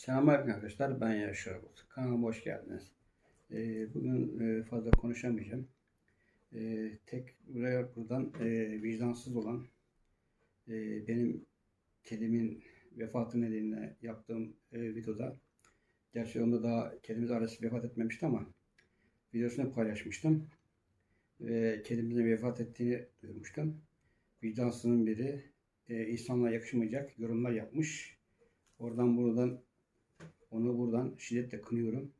Selamünaleyküm arkadaşlar. Ben Yaşar Bulut. Kanalıma hoş geldiniz. Ee, bugün e, fazla konuşamayacağım. Ee, tek buraya buradan e, vicdansız olan e, benim kedimin vefatı nedeniyle yaptığım e, videoda gerçi onda daha kedimiz arası vefat etmemişti ama videosunu paylaşmıştım. Ve kedimizin vefat ettiğini duyurmuştum. Vicdansızın biri e, insanlığa yakışmayacak yorumlar yapmış. Oradan buradan onu buradan şiddetle kınıyorum.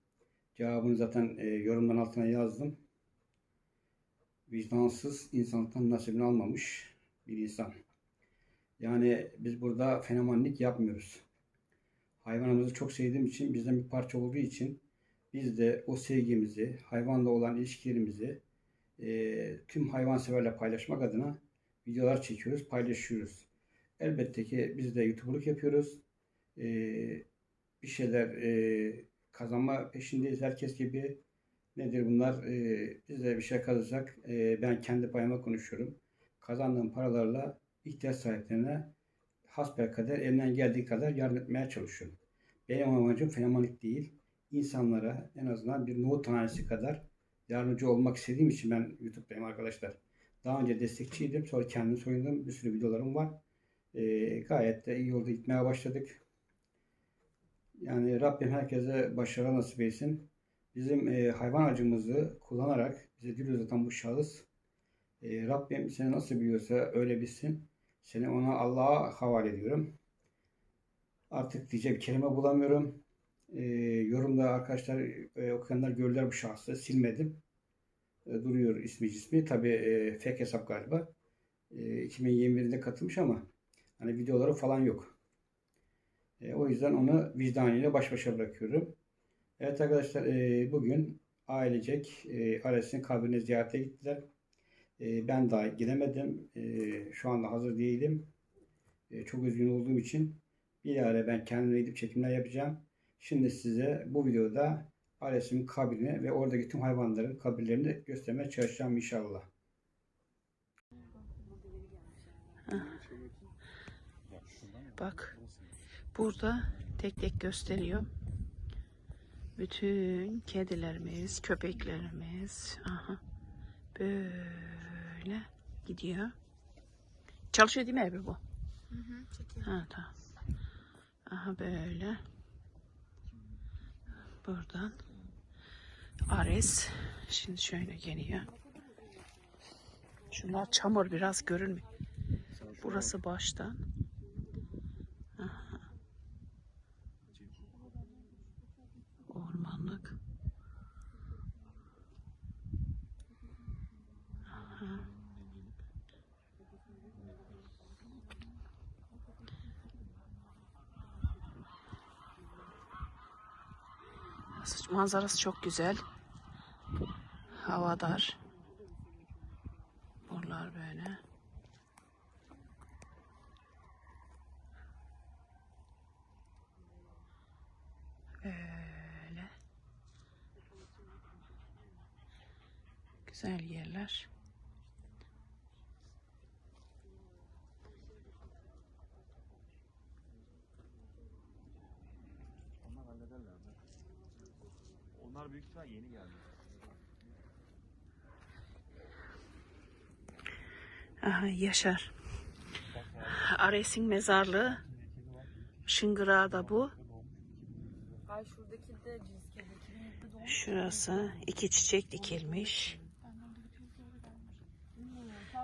Cevabını zaten e, yorumların altına yazdım. Vicdansız insanlıktan nasibini almamış bir insan. Yani biz burada fenomenlik yapmıyoruz. Hayvanımızı çok sevdiğim için, bizden bir parça olduğu için biz de o sevgimizi, hayvanla olan ilişkilerimizi e, tüm hayvanseverle paylaşmak adına videolar çekiyoruz, paylaşıyoruz. Elbette ki biz de YouTube'luk yapıyoruz. E, bir şeyler e, kazanma peşindeyiz herkes gibi. Nedir bunlar? E, biz de bir şey kazanacak. E, ben kendi payıma konuşuyorum. Kazandığım paralarla ihtiyaç sahiplerine hasbelkader elimden geldiği kadar yardım etmeye çalışıyorum. Benim amacım fenomenlik değil. İnsanlara en azından bir nohut tanesi kadar yardımcı olmak istediğim için ben YouTube'dayım arkadaşlar. Daha önce destekçiydim. Sonra kendim soyundum. Bir sürü videolarım var. E, gayet de iyi yolda gitmeye başladık. Yani Rabbim herkese başarı nasip etsin. Bizim e, hayvan acımızı kullanarak bize dil uzatan bu şahıs e, Rabbim seni nasıl biliyorsa öyle bilsin. Seni ona Allah'a havale ediyorum. Artık diyecek kelime bulamıyorum. E, yorumda arkadaşlar e, okuyanlar gördüler bu şahsı. Silmedim. E, duruyor ismi cismi. Tabi e, fake hesap galiba. E, 2021'de katılmış ama hani videoları falan yok. E, o yüzden onu vicdanıyla baş başa bırakıyorum. Evet arkadaşlar e, bugün ailecek e, Ares'in kabrine ziyarete gittiler. E, ben daha gidemedim. E, şu anda hazır değilim. E, çok üzgün olduğum için bir ara ben kendim gidip çekimler yapacağım. Şimdi size bu videoda Ares'in kabrini ve oradaki tüm hayvanların kabirlerini göstermeye çalışacağım inşallah. Bak burada tek tek gösteriyor. Bütün kedilerimiz, köpeklerimiz aha, böyle gidiyor. Çalışıyor değil mi Ebru bu? Hı hı, çekiyor. Ha tamam. Aha böyle. Buradan. Ares. Şimdi şöyle geliyor. Şunlar çamur biraz görünmüyor. Burası baştan. Aha. Ormanlık. Aha. Manzarası çok güzel. Havadar. Buralar böyle. Böyle. Güzel yerler. Büyük ihtimal yeni geldi. Aha, Yaşar. Ares'in mezarlığı. Şıngırağı da bu. Ay şuradaki de cins kedi. 2007'de doğmuş. Şurası iki çiçek dikilmiş.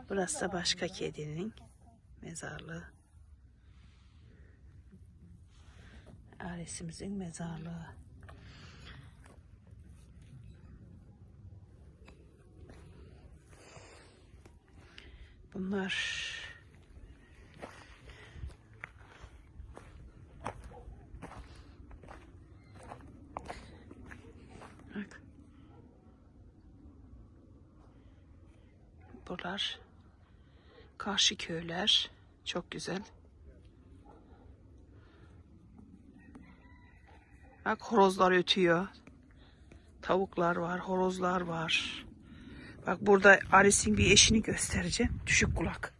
Burası da başka kedinin mezarlığı. Ailesimizin mezarlığı. Bunlar Bak. Buralar karşı köyler. Çok güzel. Bak horozlar ötüyor. Tavuklar var, horozlar var. Bak burada Aris'in bir eşini göstereceğim. Düşük kulak.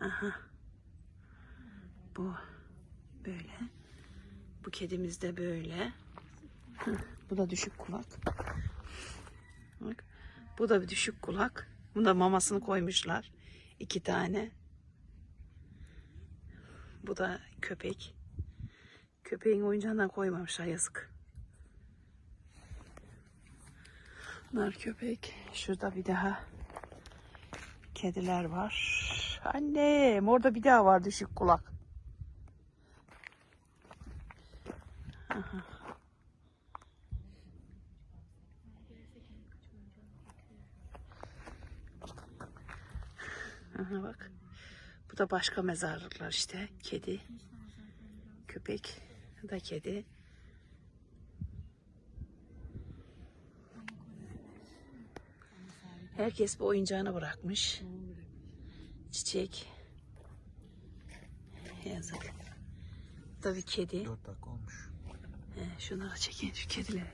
Aha. Bu. Böyle. Bu kedimiz de böyle. Bu da düşük kulak. Bak. Bu da bir düşük kulak. Bunda mamasını koymuşlar. İki tane. Bu da köpek. Köpeğin oyuncağından koymamışlar yazık. Bunlar köpek. Şurada bir daha kediler var. Annem orada bir daha var düşük kulak. Aha. Aha bak. Bu da başka mezarlıklar işte. Kedi. Köpek. Da kedi. Herkes bu oyuncağını bırakmış. Çiçek. Yazık. Bir kedi. 4 dakika olmuş. He, şunları çekin şu kedileri.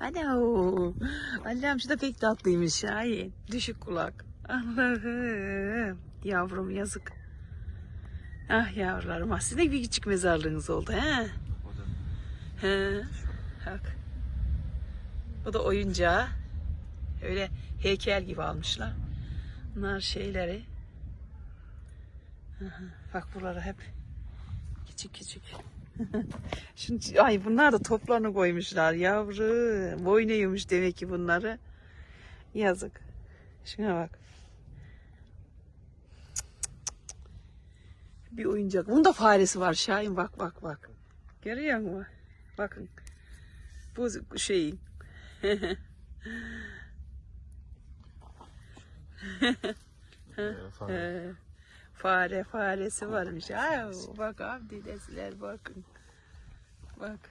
Ana Allah'ım şu da pek tatlıymış Şahin. Düşük kulak. Allah'ım. Yavrum yazık. Ah yavrularım. Sizin de bir küçük mezarlığınız oldu he. He. Bak. Bu da oyuncağı. Öyle heykel gibi almışlar. Bunlar şeyleri. Bak buraları hep küçük küçük. Şimdi, ay bunlar da toplarını koymuşlar yavrum. Oynuyormuş demek ki bunları. Yazık. Şuna bak. Bir oyuncak. Bunda faresi var Şahin bak bak bak. Görüyor musun? Bakın. Bu şeyin. Fare faresi varmış. Ay, bak abdilesiler bakın. Bak.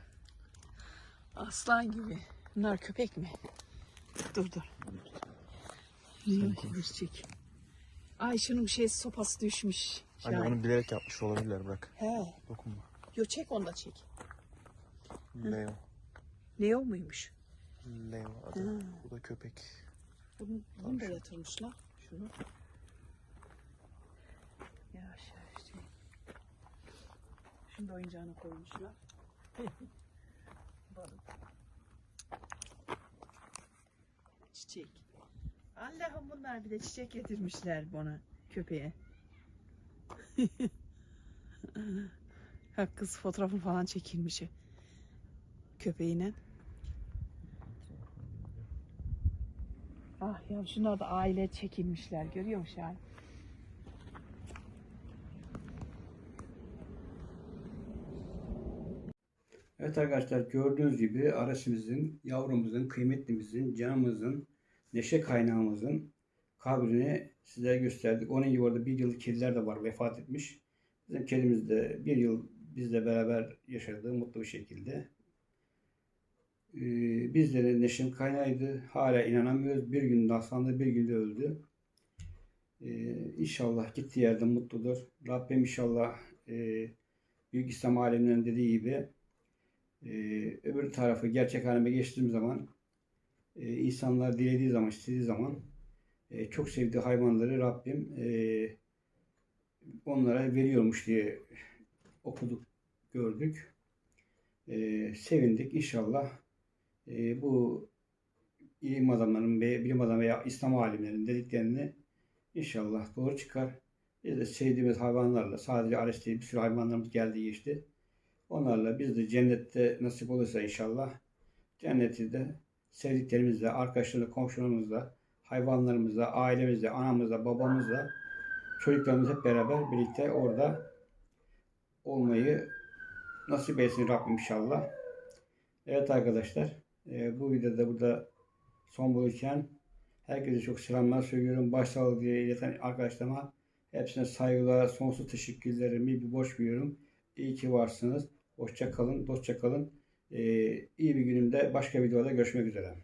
Aslan gibi. Bunlar köpek mi? Dur dur. Çek. Ay şunun şey sopası düşmüş. Anne onu bilerek yapmış olabilirler bırak. He. Dokunma. Yo çek onu da çek. Leo. Leo muymuş? Leo adı. Bu da köpek. Bunu, bunu da yatırmışlar. Şunu. Yavaş yavaş çek. Şunu da oyuncağına koymuşlar. Balık. Çiçek. Allah'ım bunlar bir de çiçek getirmişler bana köpeğe. ha kız fotoğrafı falan çekilmiş köpeğine. Ah ya şunlar da aile çekilmişler görüyor musun Şahin? Evet arkadaşlar gördüğünüz gibi Arasimizin, yavrumuzun, kıymetlimizin, canımızın, neşe kaynağımızın kabrini size gösterdik. Onun gibi orada bir yıllık kediler de var vefat etmiş. Bizim kedimiz de bir yıl bizle beraber yaşadı mutlu bir şekilde. Ee, bizlerin neşem kaynağıydı. Hala inanamıyoruz. Bir günde hastalandı, bir günde öldü. Ee, inşallah gittiği yerde mutludur. Rabbim inşallah e, Büyük İslam aleminin dediği gibi ee, öbür tarafı gerçek halime geçtiğim zaman e, insanlar dilediği zaman, istediği zaman e, çok sevdiği hayvanları Rabbim e, onlara veriyormuş diye okuduk, gördük. E, sevindik. İnşallah e, bu ilim adamlarının, ve bilim adamı veya İslam alimlerinin dediklerini inşallah doğru çıkar. Biz de sevdiğimiz hayvanlarla sadece Ares değil bir sürü hayvanlarımız geldi geçti. Onlarla biz de cennette nasip olursa inşallah cenneti de sevdiklerimizle, arkadaşlarla, komşularımızla, hayvanlarımızla, ailemizle, anamızla, babamızla, çocuklarımız hep beraber birlikte orada olmayı nasip etsin Rabbim inşallah. Evet arkadaşlar, e, bu videoda burada son bulurken herkese çok selamlar söylüyorum. Başsağlığı diye ileten arkadaşlarıma hepsine saygılar, sonsuz teşekkürlerimi bir borç biliyorum. İyi ki varsınız. Hoşça kalın, dostça kalın. Ee, iyi bir günümde başka videoda görüşmek üzere.